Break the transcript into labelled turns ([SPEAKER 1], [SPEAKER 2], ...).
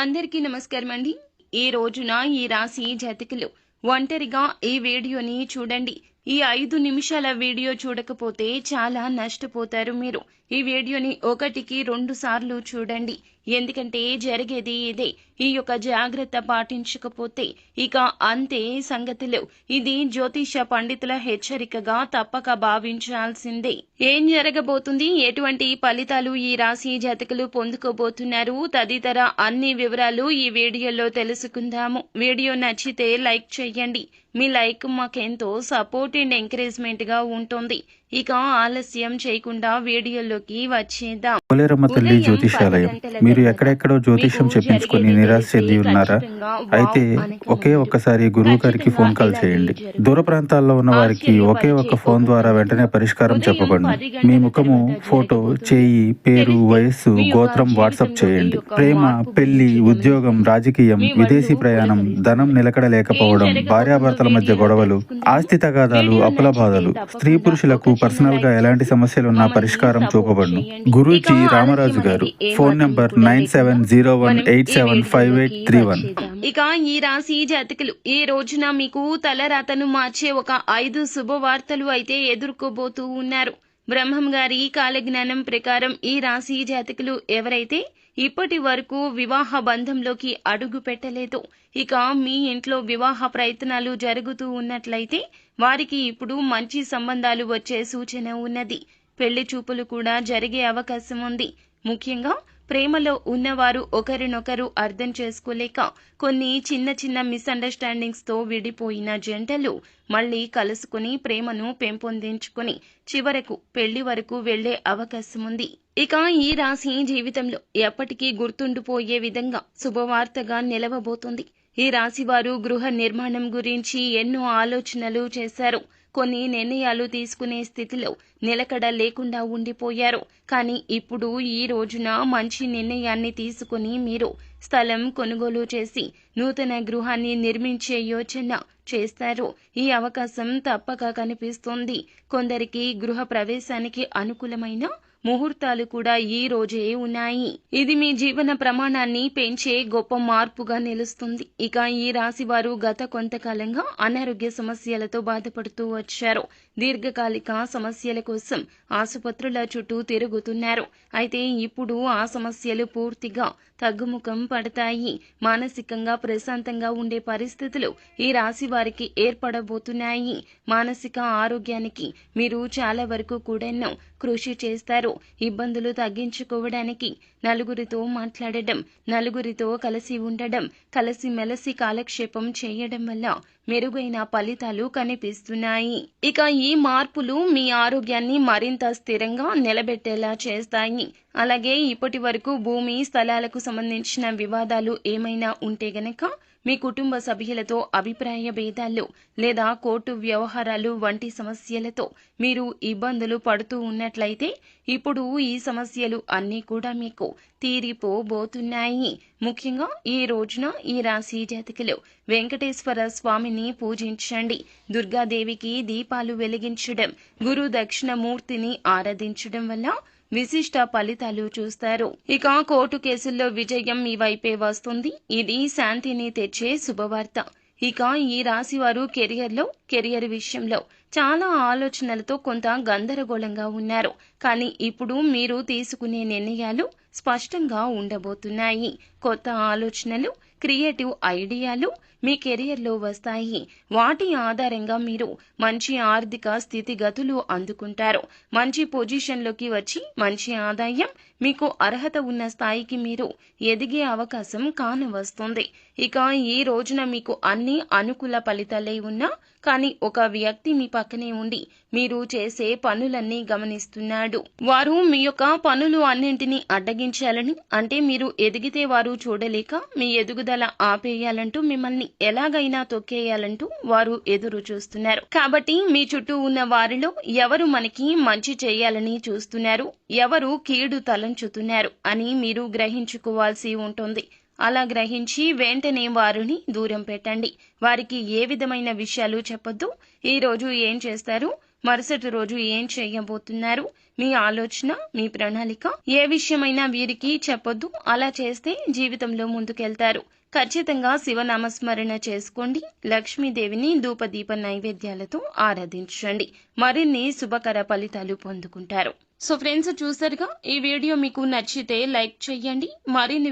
[SPEAKER 1] అందరికీ నమస్కారం అండి ఈ రోజున ఈ రాశి జాతకులు ఒంటరిగా ఈ వీడియోని చూడండి. ఈ ఐదు నిమిషాల వీడియో చూడకపోతే చాలా నష్టపోతారు మీరు. ఈ వీడియోని ఒకటికి రెండు సార్లు చూడండి. ఎందుకంటే జరిగేది ఇదే. ఈ యొక్క జాగ్రత్త పాటించకపోతే ఇక అంతే సంగతులు. ఇది జ్యోతిష పండితుల హెచ్చరికగా తప్పక భావించాల్సిందే. ఏం జరగబోతుంది? ఎటువంటి ఫలితాలు ఈ రాశి జాతకులు పొందుకోబోతున్నారు? తదితర అన్ని వివరాలు ఈ వీడియోలో తెలుసుకుందాము. వీడియో నచ్చితే లైక్ చేయండి. మీ లైక్ మాకెంతో సపోర్ట్ అండ్ ఎంకరేజ్మెంట్గా ఉంటుంది. ఇక ఆలస్యం చేయకుండా వీడియోలోకి వచ్చేద్దాం.
[SPEAKER 2] పోలేరమ్మ తల్లి జ్యోతిషాలయం. మీరు ఎక్కడెక్కడో జ్యోతిష్యం
[SPEAKER 1] మీకు
[SPEAKER 2] చెప్పించుకొని నిరాశ చెంది ఉన్నారా? అయితే. ఒకే ఒక్కసారి గురువు గారికి ఫోన్ కాల్ చేయండి. దూర ప్రాంతాల్లో ఉన్న వారికి ఒకే ఒక్క ఫోన్ ద్వారా వెంటనే పరిష్కారం చెప్పబడును. మీ ముఖము ఫోటో చేయి పేరు వయస్సు గోత్రం వాట్సాప్ చేయండి. ప్రేమ పెళ్ళి ఉద్యోగం రాజకీయం విదేశీ ప్రయాణం ధనం నిలకడ లేకపోవడం భార్యాభర్తల మధ్య గొడవలు ఆస్తి తగాదాలు అప్పుల బాధలు స్త్రీ పురుషులకు పర్సనల్గా ఎలాంటి సమస్యలున్నా పరిష్కారం చూపబడును. Guruji Ramaraju garu phone number nine seven zero one eight seven five eight three one.
[SPEAKER 1] ఇక ఈ రాశి జాతకులు ఈ రోజున మీకు తలరాతను మార్చే ఒక ఐదు శుభవార్తలు అయితే ఎదుర్కోబోతూ ఉన్నారు. బ్రహ్మం గారి కాలజ్ఞానం ప్రకారం ఈ రాశి జాతకులు ఎవరైతే ఇప్పటి వరకు వివాహ బంధంలోకి అడుగు పెట్టలేదు ఇక మీ ఇంట్లో వివాహ ప్రయత్నాలు జరుగుతూ ఉన్నట్లయితే వారికి ఇప్పుడు మంచి సంబంధాలు వచ్చే సూచన ఉన్నది. పెళ్ళి చూపులు కూడా జరిగే అవకాశం ఉంది. ముఖ్యంగా ప్రేమలో ఉన్నవారు ఒకరినొకరు అర్థం చేసుకోలేక కొన్ని చిన్న చిన్న మిస్అండర్స్టాండింగ్స్తో విడిపోయిన జంటలు మళ్ళీ కలుసుకుని ప్రేమను పెంపొందించుకుని చివరకు పెళ్ళి వరకు వెళ్ళే అవకాశం ఉంది ఇక ఈ రాశి జీవితంలో ఎప్పటికీ గుర్తుండిపోయే విధంగా శుభవార్తగా నిలవబోతుంది. ఈ రాశి వారు గృహ నిర్మాణం గురించి ఎన్నో ఆలోచనలు చేశారు. కొన్ని నిర్ణయాలు తీసుకునే స్థితిలో నిలకడ లేకుండా ఉండిపోయారు. కానీ ఇప్పుడు ఈ రోజున మంచి నిర్ణయాన్ని తీసుకుని మీరు స్థలం కొనుగోలు చేసి నూతన గృహాన్ని నిర్మించే యోచన చేస్తారు. ఈ అవకాశం తప్పక కనిపిస్తుంది. కొందరికి గృహ ప్రవేశానికి అనుకూలమైన ముహూర్తాలు కూడా ఈ రోజే ఉన్నాయి. ఇది మీ జీవన ప్రమాణాన్ని పెంచే గొప్ప మార్పుగా నిలుస్తుంది. ఇక ఈ రాశి వారు గత కొంతకాలంగా అనారోగ్య సమస్యలతో బాధపడుతూ వచ్చారు. దీర్ఘకాలిక సమస్యల కోసం ఆసుపత్రుల చుట్టూ తిరుగుతున్నారు. అయితే ఇప్పుడు ఆ సమస్యలు పూర్తిగా తగ్గుముఖం పడతాయి. మానసికంగా ప్రశాంతంగా ఉండే పరిస్థితులు ఈ రాశి వారికి ఏర్పడబోతున్నాయి. మానసిక ఆరోగ్యానికి మీరు చాలా వరకు కూడా కృషి చేస్తారు. ఇబ్బందులు తగ్గించుకోవడానికి నలుగురితో మాట్లాడడం నలుగురితో కలిసి ఉండడం కలిసి మెలసి కాలక్షేపం చేయడం వల్ల మెరుగైన ఫలితాలు కనిపిస్తున్నాయి. ఇక ఈ మార్పులు మీ ఆరోగ్యాన్ని మరింత స్థిరంగా నిలబెట్టేలా చేస్తాయి. అలాగే ఇప్పటి వరకు భూమి స్థలాలకు సంబంధించిన వివాదాలు ఏమైనా ఉంటే గనక మీ కుటుంబ సభ్యులతో అభిప్రాయ భేదాలు లేదా కోర్టు వ్యవహారాలు వంటి సమస్యలతో మీరు ఇబ్బందులు పడుతూ ఉన్నట్లయితే ఇప్పుడు ఈ సమస్యలు అన్నీ కూడా మీకు తీరిపోబోతున్నాయి. ముఖ్యంగా ఈ రోజున ఈ రాశి జాతకులు వెంకటేశ్వర స్వామిని పూజించండి. దుర్గాదేవికి దీపాలు వెలిగించడం గురు దక్షిణమూర్తిని ఆరాధించడం వల్ల విశిష్ట ఫలితాలు చూస్తారు. ఇక కోర్టు కేసుల్లో విజయం మీ వైపే వస్తుంది. ఇది శాంతిని తెచ్చే శుభవార్త. ఇక ఈ రాశి వారు కెరియర్లో కెరియర్ విషయంలో చాలా ఆలోచనలతో కొంత గందరగోళంగా ఉన్నారు. కానీ ఇప్పుడు మీరు తీసుకునే నిర్ణయాలు స్పష్టంగా ఉండబోతున్నాయి. కొత్త ఆలోచనలు క్రియేటివ్ ఐడియాలు మీ కెరియర్లో వస్తాయి. వాటి ఆధారంగా మీరు మంచి ఆర్థిక స్థితిగతులు అందుకుంటారు. మంచి పొజిషన్లోకి వచ్చి మంచి ఆదాయం మీకు అర్హత ఉన్న స్థాయికి మీరు ఎదిగే అవకాశం కానవస్తుంది. ఇక ఈ రోజున మీకు అన్ని అనుకూల ఫలితాలే ఉన్నా కానీ ఒక వ్యక్తి మీ పక్కనే ఉండి మీరు చేసే పనులన్నీ గమనిస్తున్నాడు. వారు మీ యొక్క పనులు అన్నింటినీ అడ్డగించాలని అంటే మీరు ఎదిగితే వారు చూడలేక మీ ఎదుగుదల ఆపేయాలంటూ మిమ్మల్ని ఎలాగైనా తొక్కేయాలంటూ వారు ఎదురు చూస్తున్నారు. కాబట్టి మీ చుట్టూ ఉన్న వారిలో ఎవరు మనకి మంచి చేయాలని చూస్తున్నారు? ఎవరు కీడు తలంచుతున్నారు అని మీరు గ్రహించుకోవాల్సి ఉంటుంది. అలా గ్రహించి వెంటనే వారిని దూరం పెట్టండి. వారికి ఏ విధమైన విషయాలు చెప్పొద్దు. ఈ రోజు ఏం చేస్తారు? మరుసటి రోజు ఏం చేయబోతున్నారు? మీ ఆలోచన మీ ప్రణాళిక ఏ విషయమైనా వీరికి చెప్పొద్దు. అలా చేస్తే జీవితంలో ముందుకెళ్తారు. ఖచ్చితంగా శివనామస్మరణ చేసుకోండి. లక్ష్మీదేవిని ధూపదీప నైవేద్యాలతో ఆరాధించండి. మరిన్ని శుభకర ఫలితాలు పొందుకుంటారు. సో ఫ్రెండ్స్ చూసారుగా? ఈ వీడియో మీకు నచ్చితే లైక్ చేయండి. మరిన్ని